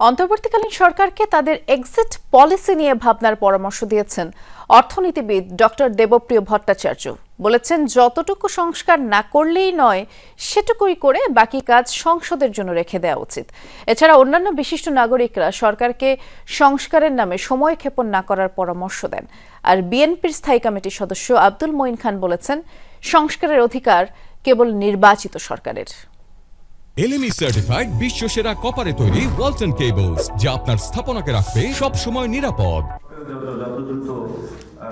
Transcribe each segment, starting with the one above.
অন্তর্বর্তীকালীন সরকারকে তাদের এক্সিট পলিসি নিয়ে ভাবনার পরামর্শ দিয়েছেন অর্থনীতিবিদ ডক্টর দেবপ্রিয় ভট্টাচার্য। বলেছেন, যতটুকু সংস্কার না করলেই নয়, সেটুকুই করে বাকি কাজ সংসদের জন্য রেখে দেওয়া উচিত। এছাড়া অন্যান্য বিশিষ্ট নাগরিকরা সরকারকে সংস্কারের নামে সময় ক্ষেপণ না করার পরামর্শ দেন। আর বিএনপির স্থায়ী কমিটির সদস্য আব্দুল মঈন খান বলেছেন, সংস্কারের অধিকার কেবল নির্বাচিত সরকারের। এলএমই সার্টিফাইড বিশ্ব সেরা কপারে তৈরি ওয়ালটন কেবলস যা আপনার স্থাপনাকে রাখবে সব সময় নিরাপদ।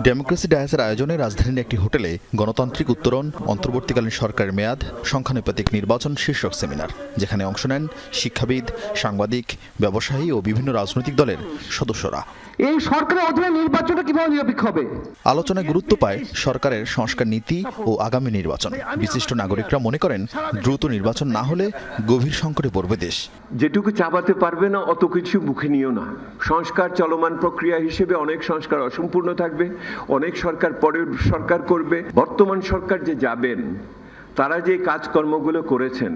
ডেমোক্রেসি ডায়াসের আয়োজনে রাজধানীর একটি হোটেলে গণতান্ত্রিক উত্তরণ অন্তর্বর্তীকালীন সরকারের মেয়াদ সংখ্যানুপাতিক নির্বাচন শীর্ষক সেমিনার যেখানে অংশ নেন শিক্ষাবিদ সাংবাদিক ব্যবসায়ী ও বিভিন্ন রাজনৈতিক দলের সদস্যরা। এই সরকারের অধীনে নির্বাচনটা কীভাবে নিরপেক্ষ হবে? আলোচনায় গুরুত্ব পায় সরকারের সংস্কার নীতি ও আগামী নির্বাচন। বিশিষ্ট নাগরিকরা মনে করেন দ্রুত নির্বাচন না হলে গভীর সংকটে পড়বে দেশ। যেটুকু চাপাতে পারবে না অত কিছু মুখে নিও না। সংস্কার চলমান প্রক্রিয়া হিসেবে অনেক সংস্কার অসম্পূর্ণ থাকবে। অনেক সরকার পরের সরকার করবে। বর্তমান সরকার যে যাবেন, তারা যে কাজকর্মগুলো করেছেন,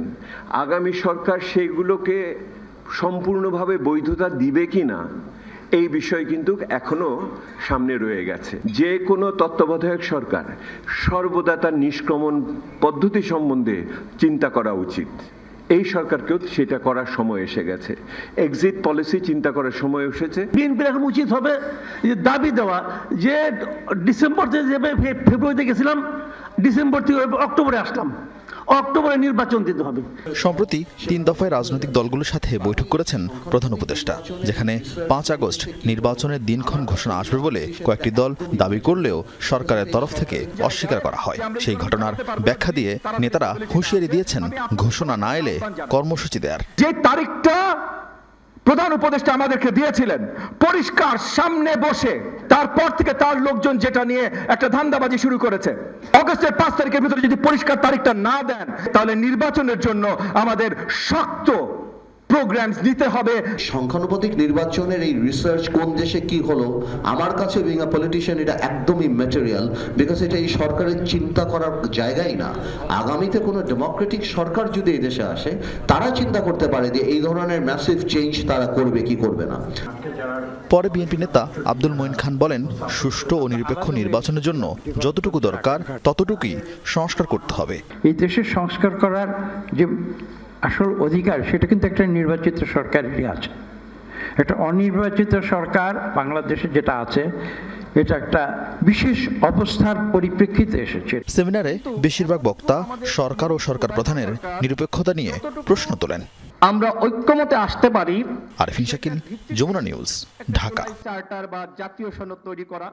আগামী সরকার সেইগুলোকে সম্পূর্ণভাবে বৈধতা দিবে কি না এই বিষয় কিন্তু এখনও সামনে রয়ে গেছে। যে কোনো তত্ত্বাবধায়ক সরকার সর্বদা তার নিষ্ক্রমণ পদ্ধতি সম্বন্ধে চিন্তা করা উচিত। এই সরকারকেও সেটা করার সময় এসে গেছে। এক্সিট পলিসি চিন্তা করার সময় এসেছে। বিএনপির এখন উচিত হবে যে দাবি দেওয়া যে ডিসেম্বর থেকে ফেব্রুয়ারিতে গেছিলাম ডিসেম্বর থেকে অক্টোবরে আসলাম। অক্টোবরে নির্বাচন দিতে হবে। সম্প্রতি তিন দফায় রাজনৈতিক দলগুলোর সাথে বৈঠক করেছেন প্রধান উপদেষ্টা যেখানে পাঁচ আগস্ট নির্বাচনের দিনক্ষণ ঘোষণা আসবে বলে কয়েকটি দল দাবি করলেও সরকারের তরফ থেকে অস্বীকার করা হয়। সেই ঘটনার ব্যাখ্যা দিয়ে নেতারা হুঁশিয়ারি দিয়েছেন ঘোষণা না এলে কর্মসূচি দেয়ার। যে তারিখটা প্রধান উপদেষ্টা আমাদেরকে দিয়েছিলেন, পরিষ্কার সামনে বসে। তারপর থেকে তার লোকজন যেটা নিয়ে একটা ধান্দাবাজি শুরু করেছে। অগস্টের পাঁচ তারিখের ভিতরে যদি পরিষ্কার তারিখটা না দেন, তাহলে নির্বাচনের জন্য আমাদের শক্ত প্রোগ্রামস নিতে হবে। সংখ্যানুপাতিক নির্বাচনের এই রিসার্চ কোন দেশে কি হলো আমার কাছে বিং আ পলিটিশিয়ান এটা একদমই ম্যাটেরিয়াল বিকজ এটা এই সরকারের চিন্তা করার জায়গাই না। আগামীতে কোনো ডেমোক্রেটিক সরকার যদি এই দেশে আসে তারা চিন্তা করতে পারে যে এই ধরনের ম্যাসিভ চেঞ্জ তারা করবে কি করবে না। পরে বিএনপি নেতা আব্দুল মঈন খান বলেন সুষ্ঠু ও নিরপেক্ষ নির্বাচনের জন্য যতটুকু দরকার ততটুকুই সংস্কার করতে হবে। এই দেশের সংস্কার করার যে আসল অধিকার সেটা কিন্তু একটা নির্বাচিত সরকারেরই আছে। একটা অনির্বাচিত সরকার বাংলাদেশে যেটা আছে এটা একটা বিশেষ অবস্থার পরিপ্রেক্ষিতে এসেছে। সেমিনারে বেশিরভাগ বক্তা সরকার ও সরকার প্রধানের নিরপেক্ষতা নিয়ে প্রশ্ন তোলেন। আমরা ঐক্যমতে আসতে পারি। আরফিন শাকিল যমুনা নিউজ ঢাকা। চার্টার বা জাতীয় সনদ তৈরি করা।